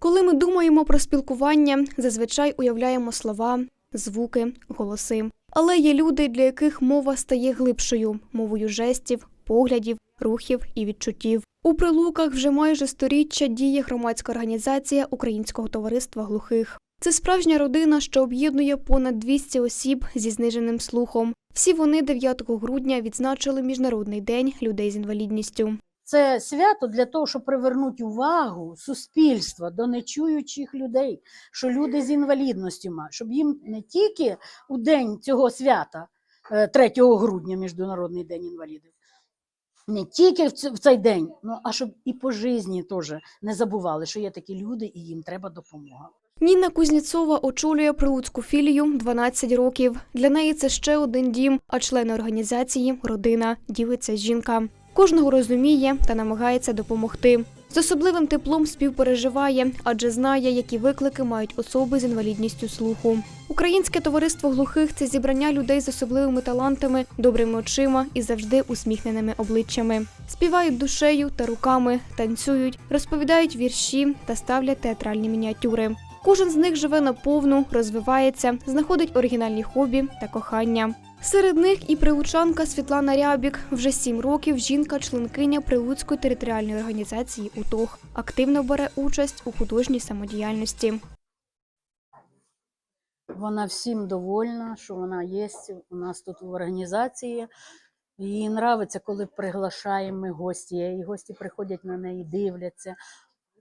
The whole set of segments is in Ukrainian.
Коли ми думаємо про спілкування, зазвичай уявляємо слова, звуки, голоси. Але є люди, для яких мова стає глибшою мовою жестів, поглядів, рухів і відчуттів. У прилуках вже майже сторіччя діє громадська організація Українського товариства глухих. Це справжня родина, що об'єднує понад 200 осіб зі зниженим слухом. Всі вони 9 грудня відзначили Міжнародний день людей з інвалідністю. Це свято для того, щоб привернути увагу суспільства до нечуючих людей, що люди з інвалідністю мають, щоб їм не тільки у день цього свята, е, 3 грудня, Міжнародний день інвалідів, не тільки в цей день, ну а щоб і по житті теж не забували, що є такі люди і їм треба допомога. Ніна Кузніцова очолює прилуцьку філію 12 років. Для неї це ще один дім, а члени організації родина, ділиться жінка. Кожного розуміє та намагається допомогти. З особливим теплом співпереживає, адже знає, які виклики мають особи з інвалідністю слуху. Українське товариство глухих це зібрання людей з особливими талантами, добрими очима і завжди усміхненими обличчями. Співають душею та руками, танцюють, розповідають вірші та ставлять театральні мініатюри. Кожен з них живе наповну, розвивається, знаходить оригінальні хобі та кохання. Серед них і прилучанка Світлана Рябік. Вже сім років жінка-членкиня Прилуцької територіальної організації УТОГ. Активно бере участь у художній самодіяльності. Вона всім довольна, що вона є у нас тут в організації. Їй подобається, коли приглашаємо гості, і гості приходять на неї, дивляться.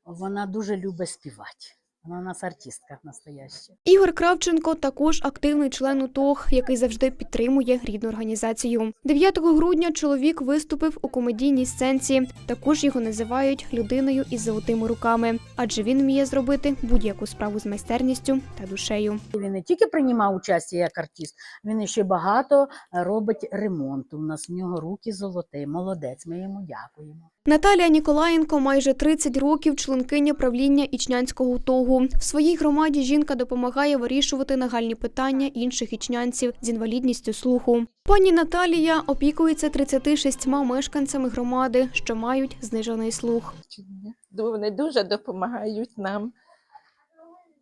Вона дуже любить співати. Вона у нас артистка настояща. Ігор Кравченко також активний член УТОГ, який завжди підтримує рідну організацію. 9 грудня чоловік виступив у комедійній сценці. Також його називають людиною із золотими руками, адже він вміє зробити будь-яку справу з майстерністю та душею. Він не тільки приймав участь як артист, він ще багато робить ремонту. У нас в нього руки золоті. Молодець, ми йому дякуємо. Наталія Ніколаєнко майже 30 років членкиня правління Ічнянського УТОГу. В своїй громаді жінка допомагає вирішувати нагальні питання інших ічнянців з інвалідністю слуху. Пані Наталія опікується 36 мешканцями громади, що мають знижений слух. Вони дуже допомагають нам.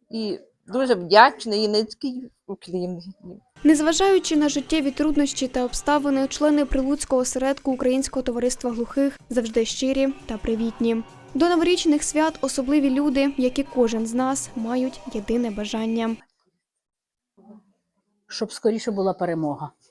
І дуже вдячний і низький уклін. Незважаючи на життєві труднощі та обставини, члени Прилуцького осередку Українського товариства глухих завжди щирі та привітні. До новорічних свят особливі люди, які кожен з нас, мають єдине бажання. Щоб скоріше була перемога.